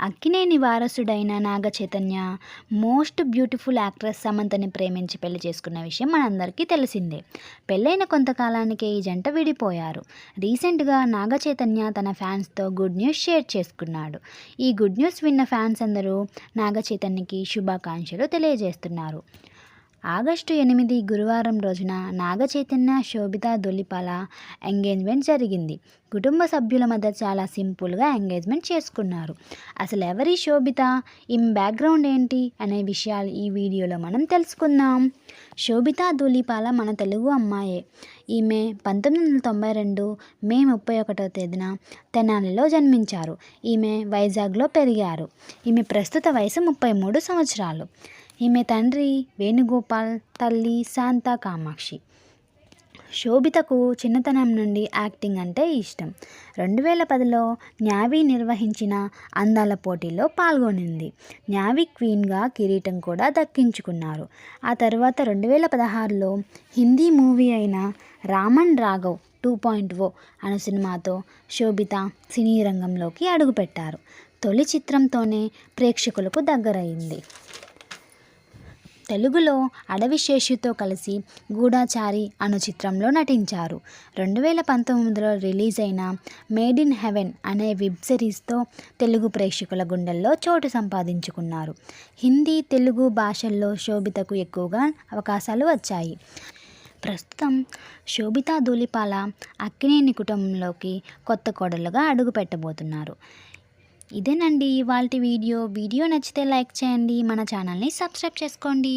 Akkineni వారసుడైన Naga Chaitanya most beautiful actress సమంతని ప్రేమించి పెళ్ళి చేసుకున్న విషయం మనందరికీ తెలిసిందే. పెళ్ళైన కొంతకాలానికే ఈ జంట విడిపోయారు. రీసెంట్గా నాగ చైతన్య తన ఫ్యాన్స్తో గుడ్ న్యూస్ షేర్ చేసుకున్నాడు. ఈ గుడ్ న్యూస్ విన్న ఫ్యాన్స్ అందరూ నాగ చైతన్యకి శుభాకాంక్షలు తెలియజేస్తున్నారు. ఆగస్టు ఎనిమిది గురువారం రోజున నాగ చైతన్య శోభిత దొలిపాల ఎంగేజ్మెంట్ జరిగింది. కుటుంబ సభ్యుల మధ్య చాలా సింపుల్గా ఎంగేజ్మెంట్ చేసుకున్నారు. అసలు ఎవరి శోభిత? ఈమె బ్యాక్గ్రౌండ్ ఏంటి? అనే విషయాలు ఈ వీడియోలో మనం తెలుసుకుందాం. శోభిత దూలిపాల మన తెలుగు అమ్మాయే. ఈమె పంతొమ్మిది వందల తొంభై రెండు మే ముప్పై ఒకటో తేదీన తెనాలిలో జన్మించారు. ఈమె వైజాగ్లో పెరిగారు. ఈమె ప్రస్తుత వయసు ముప్పై మూడు సంవత్సరాలు. ఈమె తండ్రి వేణుగోపాల్ తల్లి శాంత కామాక్షి. శోభితకు చిన్నతనం నుండి యాక్టింగ్ అంటే ఇష్టం. రెండు వేల పదిలో న్యావీ నిర్వహించిన అందాల పోటీలో పాల్గొనింది. న్యావీ క్వీన్గా కిరీటం కూడా దక్కించుకున్నారు. ఆ తర్వాత రెండు వేల పదహారులో హిందీ మూవీ అయిన Raman Raghav two point O అనే సినిమాతో శోభిత సినీ రంగంలోకి అడుగుపెట్టారు. తొలి చిత్రంతోనే ప్రేక్షకులకు దగ్గరయింది తెలుగులో అడవి శేషుతో కలిసి గూఢాచారి అను చిత్రంలో నటించారు. రెండు వేల పంతొమ్మిదిలో రిలీజ్ అయిన మేడ్ ఇన్ హెవెన్ అనే వెబ్ సిరీస్తో తెలుగు ప్రేక్షకుల గుండెల్లో చోటు సంపాదించుకున్నారు. హిందీ తెలుగు భాషల్లో శోభితకు ఎక్కువగా అవకాశాలు వచ్చాయి. ప్రస్తుతం శోభితా ధూళిపాల అక్కినేని కుటుంబంలోకి కొత్త కోడలుగా అడుగు పెట్టబోతున్నారు ఇదేనండి ఇవాళ వీడియో. వీడియో నచ్చితే లైక్ చేయండి. మన ఛానల్ని సబ్స్క్రైబ్ చేసుకోండి.